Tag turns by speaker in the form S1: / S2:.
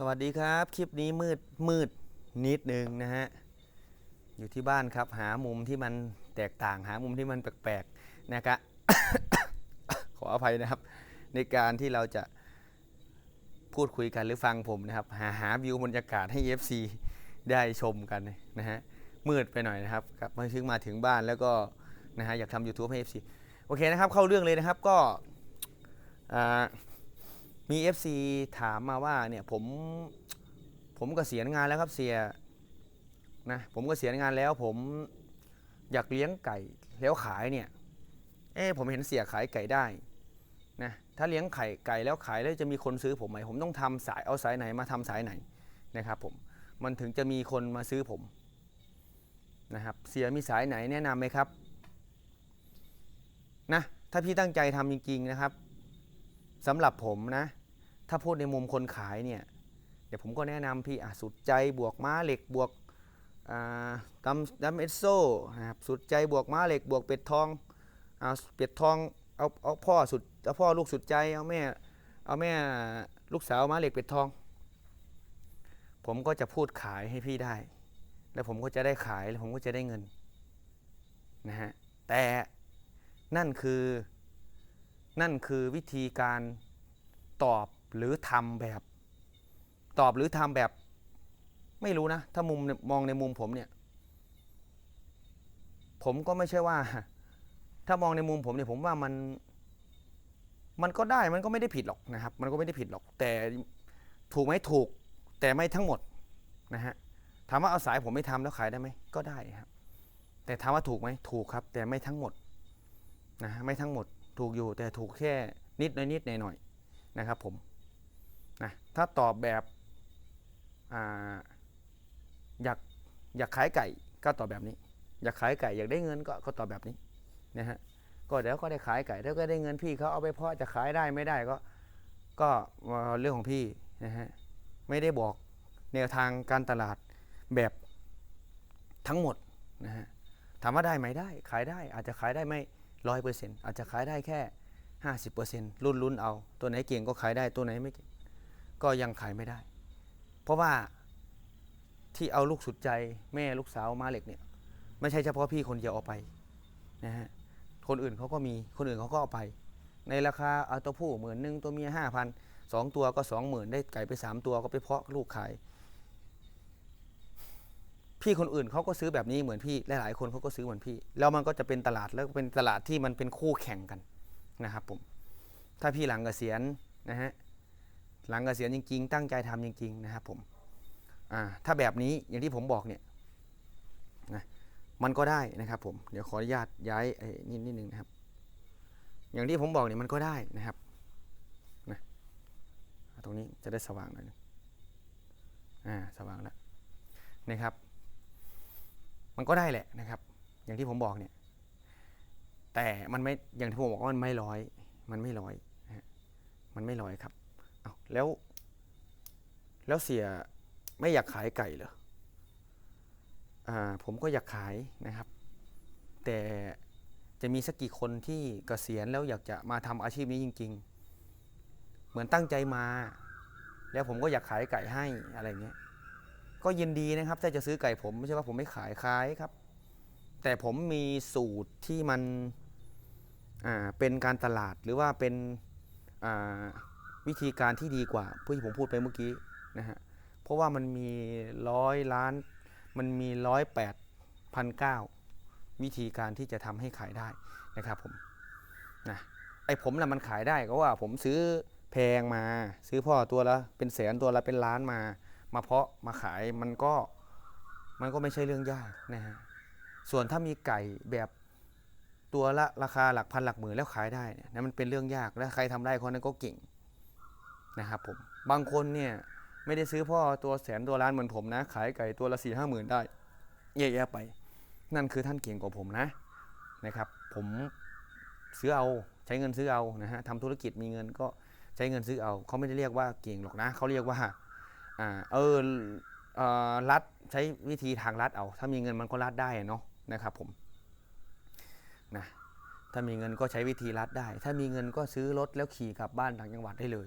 S1: สวัสดีครับ คลิปนี้มืดมืดนิดนึงนะฮะ อยู่ที่บ้านครับ หามุมที่มันแตกต่างหามุมที่มันแปลกๆนะครับ ขออภัยนะครับ ในการที่เราจะพูดคุยกันหรือฟังผมนะครับ หาหาวิวบรรยากาศให้ FC ได้ชมกันนะฮะมืดไปหน่อยนะครับกลับมาถึงมาถึงบ้านแล้วก็นะฮะอยากทำ YouTube ให้ FC โอเคนะครับ เข้าเรื่องเลยนะครับก็อ่า มี FC ถามมาว่าเนี่ยผมผมเกษียณงานแล้วครับเสียนะผมเกษียณงานแล้วผมอยากเลี้ยงไก่แล้วขายเนี่ยเอ๊ะผมเห็นเสียขายไก่ได้นะถ้าเลี้ยงไข่ไก่แล้วขายแล้วจะมีคนซื้อผมไหมผมต้องทำสายเอาสายไหนมาทำสายไหนนะครับผมมันถึงจะมีคนมาซื้อผมนะครับเสียมีสายไหนแนะนำไหมครับนะถ้าพี่ตั้งใจทำจริงๆนะครับ สำหรับผมนะ ถ้าพูดในมุมคนขายเนี่ย เดี๋ยวผมก็แนะนำพี่อะสุดใจบวกม้าเหล็กบวกดัมดัมเอสโซนะครับสุดใจบวกม้าเหล็กบวกเป็ดทองเอาเป็ดทองเอาเอาพ่อสุดเอาพ่อลูกสุดใจเอาแม่เอาแม่ลูกสาวม้าเหล็กเป็ดทอง ผมก็จะพูดขายให้พี่ได้ แล้วผมก็จะได้ขายแล้วผมก็จะได้เงินนะฮะแต่นั่นคือ นั่นคือวิธีการตอบหรือทำแบบ ตอบหรือทำแบบ ไม่รู้นะ ถ้ามุมมองในมุมผมเนี่ย ผมก็ไม่ใช่ว่า ถ้ามองในมุมผมเนี่ยผมว่ามัน มันก็ได้มันก็ไม่ได้ผิดหรอกนะครับ มันก็ไม่ได้ผิดหรอก แต่ถูกไหมถูก แต่ไม่ทั้งหมดนะฮะถามว่าเอาสายผมไม่ทำแล้วขายได้ไหมก็ได้ครับ แต่ถามว่าถูกไหมถูกครับ แต่ไม่ทั้งหมดนะฮะไม่ทั้งหมด ถูกอยู่แต่ถูกแค่นิดน่อยนิดหน่อยหน่อยนะครับผมนะถ้าตอบแบบอาอยากอยากขายไก่ก็ตอบแบบนี้ อยากขายไก่อยากได้เงินก็ก็ตอบแบบนี้นะฮะก็เดี๋ยวก็ได้ขายไก่แล้วก็ได้เงินพี่เขาเอาไปเพาะจะขายได้ไม่ได้ก็ก็เรื่องของพี่นะฮะไม่ได้บอกแนวทางการตลาดแบบทั้งหมดนะฮะถามว่าได้ไหมได้ ขายได้อาจจะขายได้ไม่ ร้อยเปอร์เซ็นต์อาจจะขายได้แค่ห้าสิบเปอร์เซ็นต์รุ่นรุ่นเอา ตัวไหนเก่งก็ขายได้ตัวไหนไม่เก่งก็ยังขายไม่ได้ เพราะว่าที่เอาลูกสุดใจแม่ลูกสาวมาเหล็กเนี่ยไม่ใช่เฉพาะพี่คนเดียวเอาไปนะฮะคนอื่นเขาก็มีคนอื่นเขาก็เอาไป ในราคาเอาตัวผู้หมื่นหนึ่งตัวเมียห้าพันสองตัวก็สองหมื่นได้ไก่ไปสามตัวก็ไปเพาะลูกขาย พี่คนอื่นเขาก็ซื้อแบบนี้เหมือนพี่หลายๆคนเขาก็ซื้อเหมือนพี่ แล้วมันก็จะเป็นตลาดแล้วเป็นตลาดที่มันเป็นคู่แข่งกันนะครับผมถ้าพี่หลังเกษียณนะฮะหลังเกษียณจริง ๆ ตั้งใจทำจริง ๆ นะครับผมอ่าถ้าแบบนี้อย่างที่ผมบอกเนี่ยนะมันก็ได้นะครับผมเดี๋ยวขออนุญาตย้ายไอ้นิดนิดนึงนะครับ อย่างที่ผมบอกเนี่ยมันก็ได้นะครับนะตรงนี้จะได้สว่างหน่อยนึงอ่าสว่างแล้วนะครับ มันก็ได้แหละนะครับ อย่างที่ผมบอกเนี่ย แต่มันไม่ อย่างที่ผมบอกว่ามันไม่ร้อย มันไม่ร้อย มันไม่ร้อยครับ เอาแล้ว แล้วเสียไม่อยากขายไก่เหรอ อ่า ผมก็อยากขายนะครับ แต่จะมีสักกี่คนที่เกษียณแล้วอยากจะมาทำอาชีพนี้จริง ๆ เหมือนตั้งใจมา แล้วผมก็อยากขายไก่ให้อะไรเงี้ย ก็ยินดีนะครับถ้าจะซื้อไก่ผมไม่ใช่ว่าผมไม่ขายขายครับ แต่ผมมีสูตรที่มันอ่าเป็นการตลาดหรือว่าเป็นอ่าวิธีการที่ดีกว่าเพื่อที่ผมพูดไปเมื่อกี้นะฮะเพราะว่ามันมีร้อยล้าน มันมีร้อยแปดพันเก้าวิธีการที่จะทำให้ขายได้นะครับผมนะไอ้ผมน่ะมันขายได้ก็ว่าผมซื้อแพงมา ซื้อพ่อตัวละเป็นแสนตัวละเป็นล้านมา มาเพาะมาขายมันก็มันก็ไม่ใช่เรื่องยากนะฮะส่วนถ้ามีไก่แบบตัวละราคาหลักพันหลักหมื่นแล้วขายได้เนี่ยนั่นมันเป็นเรื่องยากและใครทำได้คนนั้นก็เก่งนะครับผมบางคนเนี่ยไม่ได้ซื้อพ่อตัวแสนตัวล้านเหมือนผมนะ ขายไก่ตัวละสี่ห้าหมื่นได้เยอะแย่ๆไป นั่นคือท่านเก่งกว่าผมนะนะครับ ผมซื้อเอาใช้เงินซื้อเอานะฮะทำธุรกิจมีเงินก็ใช้เงินซื้อเอาเขาไม่ได้เรียกว่าเก่งหรอกนะเขาเรียกว่า อ่าเออเออรัดใช้วิธีทางรัดเอา ถ้ามีเงินมันก็รัดได้เนาะนะครับผมนะถ้ามีเงินก็ใช้วิธีรัดได้ ถ้ามีเงินก็ซื้อรถแล้วขี่กลับบ้านต่างจังหวัดได้เลย